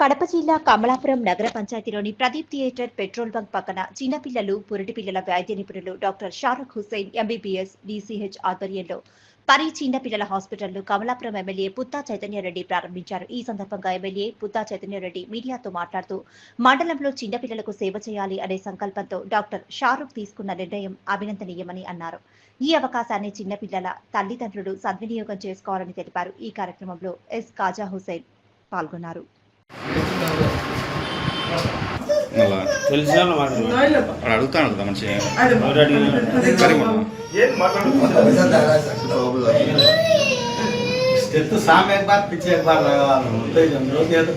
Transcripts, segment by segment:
కడప జిల్లా కమలాపురం నగర పంచాయతీలోని ప్రదీప్ థియేటర్ పెట్రోల్ బంక్ పక్కన చిన్నపిల్లలు పురిటి పిల్లల వైద్య నిపుణులు doctor Shahrukh Hussain MBBS DCH ఆధ్వర్యంలో పరి చిన్నపిల్లల హాస్పిటల్ను కమలాపురం ఎమ్మెల్యే పుత్తా చైతన్యారెడ్డి ప్రారంభించారు. ఈ సందర్భంగా ఎమ్మెల్యే పుత్తా చైతన్యారెడ్డి మీడియాతో మాట్లాడుతూ మండలంలో చిన్నపిల్లలకు సేవ చేయాలి అనే సంకల్పంతో డాక్టర్ షారుఖ్ తీసుకున్న నిర్ణయం అభినందనీయమని అన్నారు. ఈ అవకాశాన్ని చిన్నపిల్లల తల్లిదండ్రులు సద్వినియోగం చేసుకోవాలని తెలిపారు. ఈ కార్యక్రమంలో ఎస్ కాజా హుసేన్ పాల్గొన్నారు. తెలిసిన వాళ్ళు మాట్లాడు. వాడు అడుగుతాను కదా మంచిగా ఎవరు అడిగినారు? సరే మొన్న तो सामने एक बार पीछे एक बार लगा तो हम लोग ये तो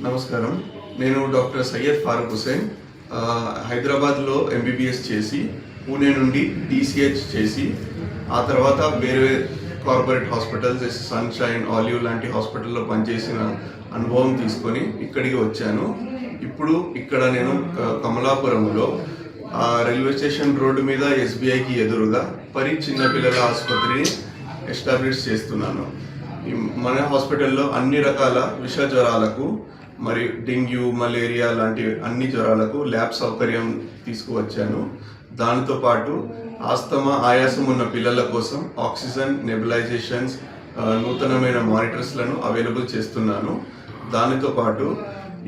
నమస్కారం నేను డాక్టర్ సయ్యద్ ఫారూక్ హుసేన్ ఆ, హైదరాబాద్లో ఎంబీబీఎస్ చేసి పూణే నుండి టీసీహెచ్ చేసి ఆ తర్వాత వేరే కార్పొరేట్ హాస్పిటల్స్ సన్షైన్ ఆలివ్ లాంటి హాస్పిటల్లో పనిచేసిన అనుభవం తీసుకొని ఇక్కడికి వచ్చాను. ఇప్పుడు ఇక్కడ నేను కమలాపురంలో ఆ, రైల్వే స్టేషన్ రోడ్డు మీద ఎస్బీఐకి ఎదురుగా పరి చిన్నపిల్లల ఆసుపత్రిని ఎస్టాబ్లిష్ చేస్తున్నాను. మన హాస్పిటల్లో అన్ని రకాల విష జ్వరాలకు మరియు డెంగ్యూ మలేరియా లాంటి అన్ని జ్వరాలకు ల్యాబ్ సౌకర్యం తీసుకువచ్చాను. దానితో పాటు ఆస్తమా ఆయాసం ఉన్న పిల్లల కోసం ఆక్సిజన్ నెబులైజేషన్స్ నూతనమైన మానిటర్స్లను అవైలబుల్ చేస్తున్నాను. దానితో పాటు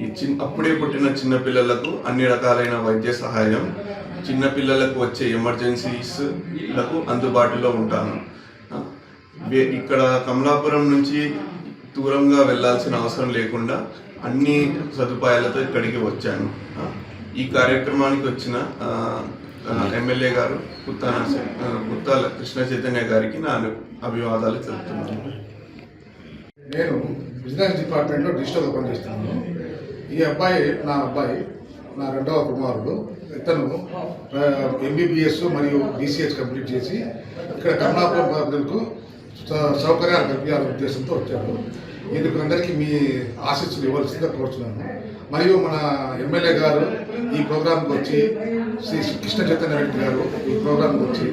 ఈ చిన్ అప్పుడే పుట్టిన చిన్నపిల్లలకు అన్ని రకాలైన వైద్య సహాయం చిన్నపిల్లలకు వచ్చే ఎమర్జెన్సీస్లకు అందుబాటులో ఉంటాను. ఇక్కడ కమలాపురం నుంచి దూరంగా వెళ్ళాల్సిన అవసరం లేకుండా అన్ని సదుపాయాలతో ఇక్కడికి వచ్చాను. ఈ కార్యక్రమానికి వచ్చిన ఎమ్మెల్యే గారు గుత్తా గుత్తాల కృష్ణ చైతన్య గారికి నా అభివాదాలు తెలుపుతున్నాను. నేను బిజినెస్ డిపార్ట్మెంట్లో డిజిటల్ పనిచేస్తున్నాను. ఈ అబ్బాయి నా అబ్బాయి నా రెండవ కుమారుడు ఇతను ఎంబీబీఎస్ మరియు బీసీఎస్ కంప్లీట్ చేసి ఇక్కడ కమలాపురం ప్రజలకు సౌకర్యాలు కల్పించాలనే ఉద్దేశంతో వచ్చాడు. ఇందుకు అందరికీ మీ ఆశీస్సులు ఇవ్వాల్సిందిగా కోరుతున్నాను మరియు మన ఎమ్మెల్యే గారు ఈ ప్రోగ్రాంకి వచ్చి శ్రీ కృష్ణ చైతన్య రెడ్డి గారు ఈ ప్రోగ్రాంకి వచ్చి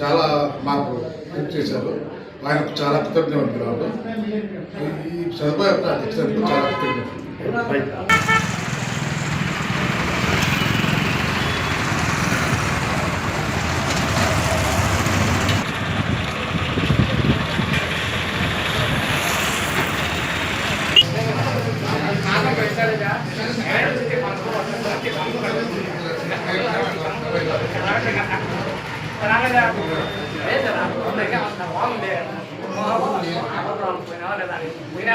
చాలా మాకు హెల్ప్ చేశారు. ఆయనకు చాలా కృతజ్ఞతలు. ఈ సదుపాయం అందుకని అంత బాగుంది పోయినా పోయినా